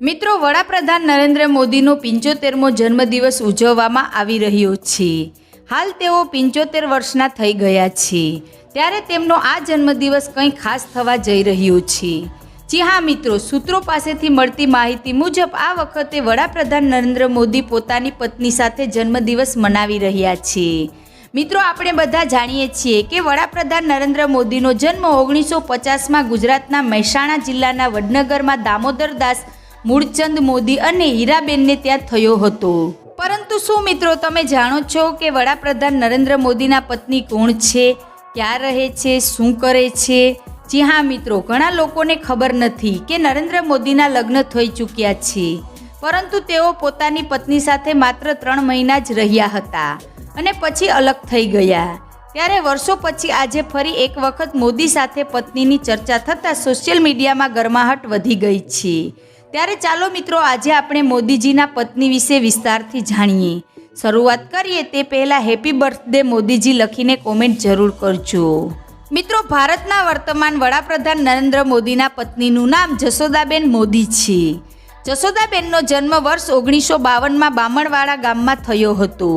મિત્રો, વડાપ્રધાન નરેન્દ્ર મોદીનો પિંચોતેરમો જન્મદિવસ ઉજવવામાં આવી રહ્યો છે. હાલ તેઓ પિંચોતેર વર્ષના થઈ ગયા છે. ત્યારે તેમનો આ જન્મદિવસ કંઈ ખાસ થવા જઈ રહ્યો છે. જી હા, મિત્રો, સૂત્રો પાસેથી મળતી માહિતી મુજબ આ વખતે વડાપ્રધાન નરેન્દ્ર મોદી પોતાની પત્ની સાથે જન્મદિવસ મનાવી રહ્યા છે. મિત્રો, આપણે બધા જાણીએ છીએ કે વડાપ્રધાન નરેન્દ્ર મોદીનો જન્મ ઓગણીસો પચાસમાં ગુજરાતના મહેસાણા જિલ્લાના વડનગરમાં દામોદરદાસ મૂળચંદ મોદી અને હીરાબેનને ત્યાં થયો હતો. પરંતુ શું મિત્રો, તમે જાણો છો કે વડાપ્રધાન નરેન્દ્ર મોદીના પત્ની કોણ છે? ક્યાં રહે છે? શું કરે છે? જી હા મિત્રો, ઘણા લોકોને ખબર નથી કે નરેન્દ્ર મોદીના લગ્ન થઈ ચૂક્યા છે. પરંતુ તેઓ પોતાની પત્ની સાથે માત્ર ત્રણ મહિના જ રહ્યા હતા અને પછી અલગ થઈ ગયા. ત્યારે વર્ષો પછી આજે ફરી એક વખત મોદી સાથે પત્નીની ચર્ચા થતાં સોશિયલ મીડિયામાં ગરમાહટ વધી ગઈ છે. ત્યારે ચાલો મિત્રો આજે આપણે મોદીજીના પત્ની વિશે વિસ્તારથી જાણીએ. શરૂઆત કરીએ તે પહેલાં હેપી બર્થડે મોદીજી લખીને કોમેન્ટ જરૂર કરજો. મિત્રો, ભારતના વર્તમાન વડાપ્રધાન નરેન્દ્ર મોદીના પત્નીનું નામ જશોદાબેન મોદી છે. જશોદાબેનનો જન્મ વર્ષ ઓગણીસો બાવનમાં બામણવાડા ગામમાં થયો હતો.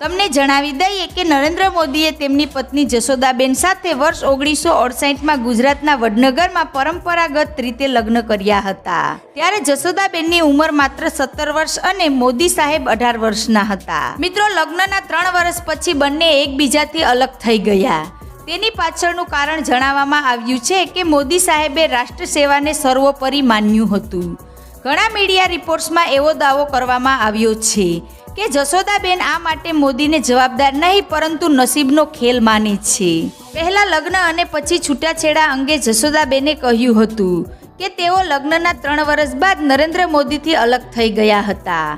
તમને જણાવી દઈએ કે નરેન્દ્ર મોદીએ તેમની પત્ની જશોદાબેન સાથે વર્ષ ઓગણીસો અડસાઠમાં ગુજરાતના વડનગરમાં પરંપરાગત રીતે લગ્ન કર્યા હતા. ત્યારે જશોદાબેનની ઉંમર માત્ર સત્તર વર્ષ અને મોદી સાહેબ અઢાર વર્ષના હતા. મિત્રો, લગ્નના ત્રણ વર્ષ પછી બંને એકબીજાથી અલગ થઈ ગયા. તેની પાછળનું કારણ જણાવવામાં આવ્યું છે કે મોદી સાહેબે રાષ્ટ્ર સેવાને સર્વોપરી માન્યું હતું. ઘણા મીડિયા રિપોર્ટ્સમાં એવો દાવો કરવામાં આવ્યો છે કે જશોદાબેન આ માટે મોદીને જવાબદાર નહીં, પરંતુ નસીબનો ખેલ માને છે. પહેલા લગ્ન અને પછી છૂટાછેડા અંગે જશોદાબેને કહ્યું હતું કે તેઓ લગ્નના ત્રણ વર્ષ બાદ નરેન્દ્ર મોદીથી અલગ થઈ ગયા હતા.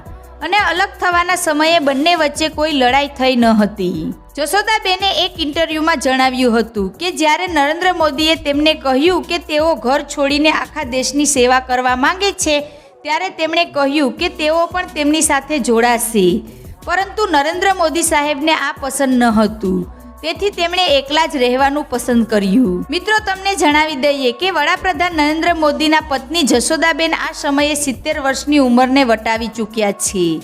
અને અલગ થવાના સમયે બંને વચ્ચે કોઈ લડાઈ થઈ ન હતી. જશોદાબેને એક ઇન્ટરવ્યૂમાં જણાવ્યું હતું કે જ્યારે નરેન્દ્ર મોદીએ તેમને કહ્યું કે તેઓ ઘર છોડીને આખા દેશની સેવા કરવા માંગે છે ત્યારે તેમણે કહ્યું કે તેઓ પણ તેમની સાથે જોડાશે. પરંતુ નરેન્દ્ર મોદી સાહેબને આ પસંદ ન હતું. તેથી તેમણે એકલા જ રહેવાનું પસંદ કર્યું. મિત્રો, તમને જણાવી દઈએ કે વડાપ્રધાન નરેન્દ્ર મોદીના પત્ની જશોદાબેન આ સમયે સિત્તેર વર્ષની ઉંમરને વટાવી ચૂક્યા છે.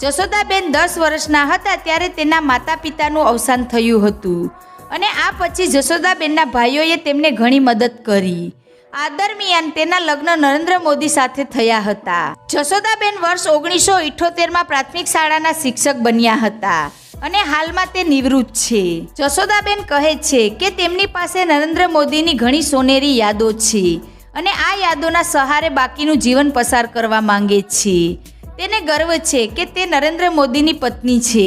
જશોદાબેન દસ વર્ષના હતા ત્યારે તેના માતા પિતાનું અવસાન થયું હતું. અને આ પછી જશોદાબેનના ભાઈઓએ તેમને ઘણી મદદ કરી. આ દરમિયાન તેના લગ્ન નરેન્દ્ર મોદી સાથે થયા હતા. જશોદાબેન વર્ષ ઓગણીસો ઇઠોતેરમાં પ્રાથમિક શાળાના શિક્ષક બન્યા હતા અને હાલમાં તે નિવૃત્ત છે. જશોદાબેન કહે છે કે તેમની પાસે નરેન્દ્ર મોદીની ઘણી સોનેરી યાદો છે અને આ યાદોના સહારે બાકીનું જીવન પસાર કરવા માંગે છે. તેને ગર્વ છે કે તે નરેન્દ્ર મોદીની પત્ની છે.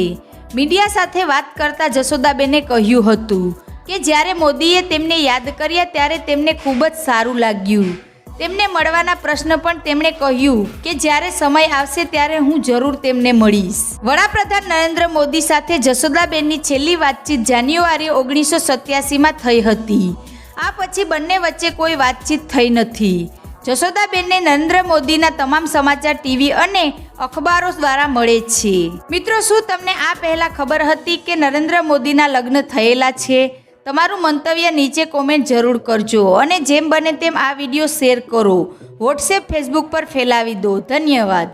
મીડિયા સાથે વાત કરતા જશોદાબેને કહ્યું હતું કે જ્યારે મોદીએ તેમને યાદ કર્યા ત્યારે તેમને ખૂબ જ સારું લાગ્યું. તેમને મળવાના પ્રશ્ન પણ તેમણે કહ્યું કે જ્યારે સમય આવશે ત્યારે હું જરૂર તેમને મળીશ. વડાપ્રધાન નરેન્દ્ર મોદી સાથે જશોદાબેનની છેલ્લી વાતચીત જાન્યુઆરી ઓગણીસો સત્યાસીમાં થઈ હતી. આ પછી બંને વચ્ચે કોઈ વાતચીત થઈ નથી. જશોદાબેનને નરેન્દ્ર મોદીના તમામ સમાચાર ટીવી અને અખબારો દ્વારા મળે છે. મિત્રો, શું તમને આ પહેલા ખબર હતી કે નરેન્દ્ર મોદીના લગ્ન થયેલા છે? તમારું મંતવ્ય નીચે કોમેન્ટ જરૂર કરજો અને જેમ બને તેમ આ વીડિયો શેર કરો. વોટ્સએપ ફેસબુક પર ફેલાવી દો. ધન્યવાદ.